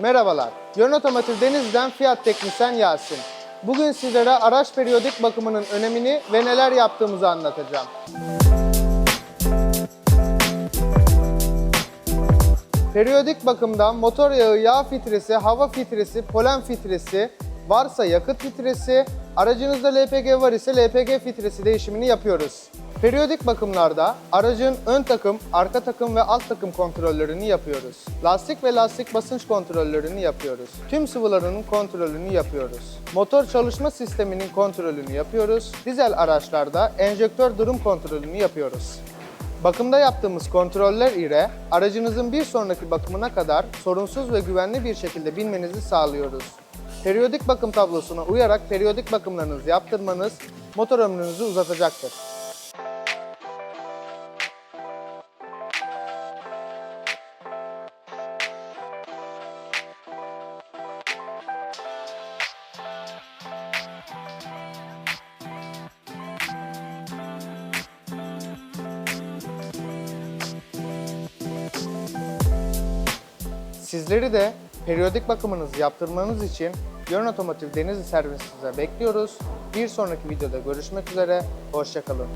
Merhabalar, Yön Otomotiv Denizli'den Fiyat Teknisyen Yasin. Bugün sizlere araç periyodik bakımının önemini ve neler yaptığımızı anlatacağım. Periyodik bakımda motor yağı, yağ filtresi, hava filtresi, polen filtresi, varsa yakıt filtresi, aracınızda LPG var ise LPG filtresi değişimini yapıyoruz. Periyodik bakımlarda aracın ön takım, arka takım ve alt takım kontrollerini yapıyoruz. Lastik ve lastik basınç kontrollerini yapıyoruz. Tüm sıvılarının kontrolünü yapıyoruz. Motor çalışma sisteminin kontrolünü yapıyoruz. Dizel araçlarda enjektör durum kontrolünü yapıyoruz. Bakımda yaptığımız kontroller ile aracınızın bir sonraki bakımına kadar sorunsuz ve güvenli bir şekilde binmenizi sağlıyoruz. Periyodik bakım tablosuna uyarak periyodik bakımlarınızı yaptırmanız motor ömrünüzü uzatacaktır. Sizleri de periyodik bakımınızı yaptırmanız için Yön Otomotiv Denizli servisimize bekliyoruz. Bir sonraki videoda görüşmek üzere, hoşçakalın.